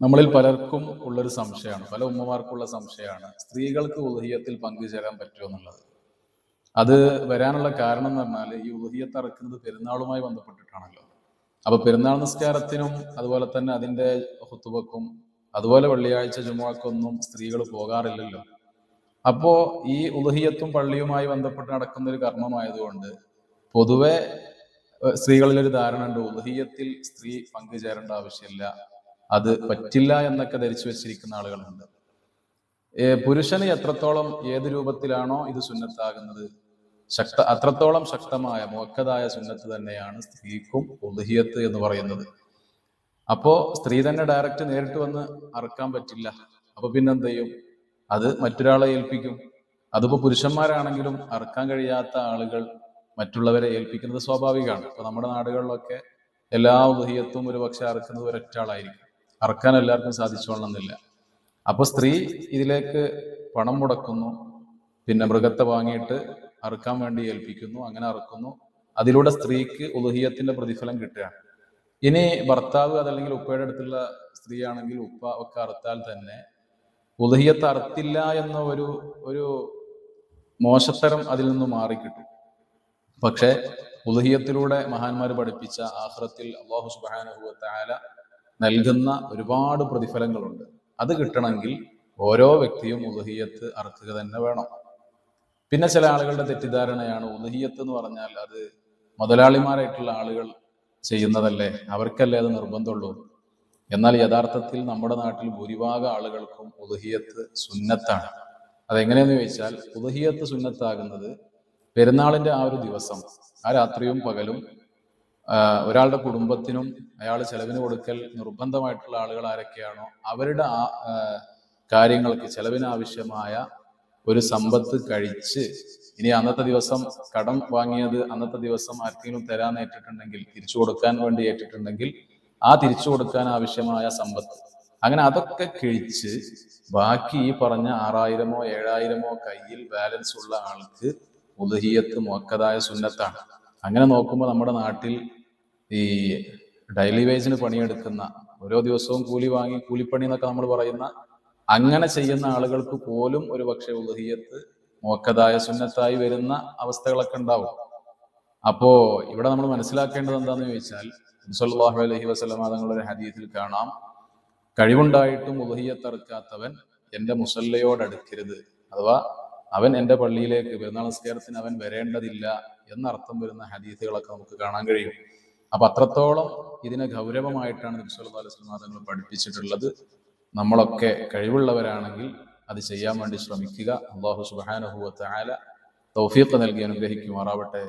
നമ്മളിൽ പലർക്കും ഉള്ളൊരു സംശയമാണ്. പല ഉമ്മമാർക്കുള്ള സംശയമാണ്. സ്ത്രീകൾക്ക് ഉദഹീയത്തിൽ പങ്കുചേരാൻ പറ്റുമോ എന്നുള്ളത്. അത് വരാനുള്ള കാരണം എന്ന് പറഞ്ഞാൽ ഈ ഉദഹീയത്ത് ഇറക്കുന്നത് പെരുന്നാളുമായി ബന്ധപ്പെട്ടിട്ടാണല്ലോ. അപ്പൊ പെരുന്നാൾ നിസ്കാരത്തിനും അതുപോലെ തന്നെ അതിന്റെ ഹുത്തുബക്കും അതുപോലെ വെള്ളിയാഴ്ച ജുമുഅക്കൊന്നും സ്ത്രീകൾ പോകാറില്ലല്ലോ. അപ്പോ ഈ ഉദഹിയത്തും പള്ളിയുമായി ബന്ധപ്പെട്ട് നടക്കുന്ന ഒരു കർമ്മമായതുകൊണ്ട് പൊതുവെ സ്ത്രീകളിലൊരു ധാരണ ഉണ്ട്. ഉദഹിയത്തിൽ സ്ത്രീ പങ്കുചേരേണ്ട ആവശ്യമില്ല. അത് പറ്റില്ല എന്നൊക്കെ ധരിച്ചു വെച്ചിരിക്കുന്ന ആളുകളുണ്ട്. പുരുഷന് എത്രത്തോളം ഏത് രൂപത്തിലാണോ ഇത് സുന്നത്താകുന്നത്? ശക്ത അത്രത്തോളം ശക്തമായ മോക്കതായ സുന്നത്ത് തന്നെയാണ് സ്ത്രീക്കും ഉദഹിയത്ത് എന്ന് പറയുന്നത്. അപ്പോ സ്ത്രീ തന്നെ ഡയറക്റ്റ് നേരിട്ട് വന്ന് അറക്കാൻ പറ്റില്ല. അപ്പൊ പിന്നെന്ത് ചെയ്യും അത് മറ്റൊരാളെ ഏൽപ്പിക്കും. അതിപ്പോ പുരുഷന്മാരാണെങ്കിലും അറക്കാൻ കഴിയാത്ത ആളുകൾ മറ്റുള്ളവരെ ഏൽപ്പിക്കുന്നത് സ്വാഭാവികമാണ്. ഇപ്പൊ നമ്മുടെ നാടുകളിലൊക്കെ എല്ലാ ഉദഹിയത്തും ഒരു പക്ഷെ അറക്കുന്നത് ഒരൊറ്റ ആളായിരിക്കും. അറക്കാൻ എല്ലാവർക്കും സാധിച്ചോളണമെന്നില്ല. അപ്പോൾ സ്ത്രീ ഇതിലേക്ക് പണം മുടക്കുന്നു പിന്നെ മൃഗത്തെ വാങ്ങിയിട്ട് അറുക്കാൻ വേണ്ടി ഏൽപ്പിക്കുന്നു അങ്ങനെ അറുക്കുന്നു. അതിലൂടെ സ്ത്രീക്ക് ഉദഹീയത്തിന്റെ പ്രതിഫലം കിട്ടുകയാണ് ഇനി ഭർത്താവ് അതല്ലെങ്കിൽ ഉപ്പയുടെ അടുത്തുള്ള സ്ത്രീയാണെങ്കിൽ ഉപ്പ ഒക്കെ അറുത്താൽ തന്നെ ഉദഹീയത്ത് അറുത്തില്ല എന്ന ഒരു ഒരു മോശത്തരം അതിൽ നിന്ന് മാറിക്കിട്ടും. പക്ഷെ ഉദഹീയത്തിലൂടെ മഹാന്മാർ പഠിപ്പിച്ച ആഹ്റത്തിൽ അള്ളാഹു സുബാനുഭവത്തായ നൽകുന്ന ഒരുപാട് പ്രതിഫലങ്ങളുണ്ട്. അത് കിട്ടണമെങ്കിൽ ഓരോ വ്യക്തിയും ഉദഹിയത്ത് അറക്കുക തന്നെ വേണം. പിന്നെ ചില ആളുകളുടെ തെറ്റിദ്ധാരണയാണ് ഉദഹിയത്ത് എന്ന് പറഞ്ഞാൽ അത് മുതലാളിമാരായിട്ടുള്ള ആളുകൾ ചെയ്യുന്നതല്ലേ? അവർക്കല്ലേ അത് നിർബന്ധമുള്ളൂ? എന്നാൽ യഥാർത്ഥത്തിൽ നമ്മുടെ നാട്ടിൽ ഭൂരിഭാഗം ആളുകൾക്കും ഉദഹിയത്ത് സുന്നത്താണ്. അതെങ്ങനെയെന്ന് ചോദിച്ചാൽ ഉദഹിയത്ത് സുന്നത്താകുന്നത് പെരുന്നാളിന്റെ ആ ഒരു ദിവസം ആ രാത്രിയും പകലും ഒരാളുടെ കുടുംബത്തിനും അയാൾ ചെലവിന് കൊടുക്കൽ നിർബന്ധമായിട്ടുള്ള ആളുകൾ ആരൊക്കെയാണോ അവരുടെ ആ കാര്യങ്ങൾക്ക് ചെലവിനാവശ്യമായ ഒരു സമ്പത്ത് കഴിച്ച് ഇനി അന്നത്തെ ദിവസം കടം വാങ്ങിയത് അന്നത്തെ ദിവസം ആർക്കെങ്കിലും തരാൻ ഏറ്റിട്ടുണ്ടെങ്കിൽ തിരിച്ചു കൊടുക്കാൻ വേണ്ടി ഏറ്റിട്ടുണ്ടെങ്കിൽ ആ തിരിച്ചു കൊടുക്കാൻ ആവശ്യമായ സമ്പത്ത്. അങ്ങനെ അതൊക്കെ കഴിച്ച് ബാക്കി ഈ പറഞ്ഞ ആറായിരമോ ഏഴായിരമോ കയ്യിൽ ബാലൻസ് ഉള്ള ആൾക്ക് ഉദഹിയത്ത് മോക്കതായ സുന്നത്താണ്. അങ്ങനെ നോക്കുമ്പോൾ നമ്മുടെ നാട്ടിൽ ഈ ഡെയിലി വേജിന് പണിയെടുക്കുന്ന ഓരോ ദിവസവും കൂലി വാങ്ങി കൂലിപ്പണി എന്നൊക്കെ നമ്മൾ പറയുന്ന അങ്ങനെ ചെയ്യുന്ന ആളുകൾക്ക് പോലും ഒരു പക്ഷേ ഉദഹിയത്ത് മോക്കതായ സുന്നത്തായി വരുന്ന അവസ്ഥകളൊക്കെ ഉണ്ടാവും. അപ്പോ ഇവിടെ നമ്മൾ മനസ്സിലാക്കേണ്ടത് എന്താണെന്ന് ചോദിച്ചാൽ സല്ലല്ലാഹു അലഹി വസല്ലമ തങ്ങളുടെ കാണാം. കഴിവുണ്ടായിട്ടും ഉദഹിയത്തറുക്കാത്തവൻ എന്റെ മുസല്ലയോടടുക്കരുത് അഥവാ അവൻ എന്റെ പള്ളിയിലേക്ക് പെരുന്നാൾ നിസ്കാരത്തിന് അവൻ വരേണ്ടതില്ല എന്നർത്ഥം വരുന്ന ഹദീസുകളൊക്കെ നമുക്ക് കാണാൻ കഴിയും. അപ്പൊ അത്രത്തോളം ഇതിനെ ഗൗരവമായിട്ടാണ് നബി സല്ലല്ലാഹു അലൈഹി വസല്ലം തങ്ങൾ പഠിപ്പിച്ചിട്ടുള്ളത്. നമ്മളൊക്കെ കഴിവുള്ളവരാണെങ്കിൽ അത് ചെയ്യാൻ വേണ്ടി ശ്രമിക്കുക. അള്ളാഹു സുബ്ഹാനഹു വ തൗഫീഖ് നൽകി അനുഗ്രഹിക്കുമാറാവട്ടെ.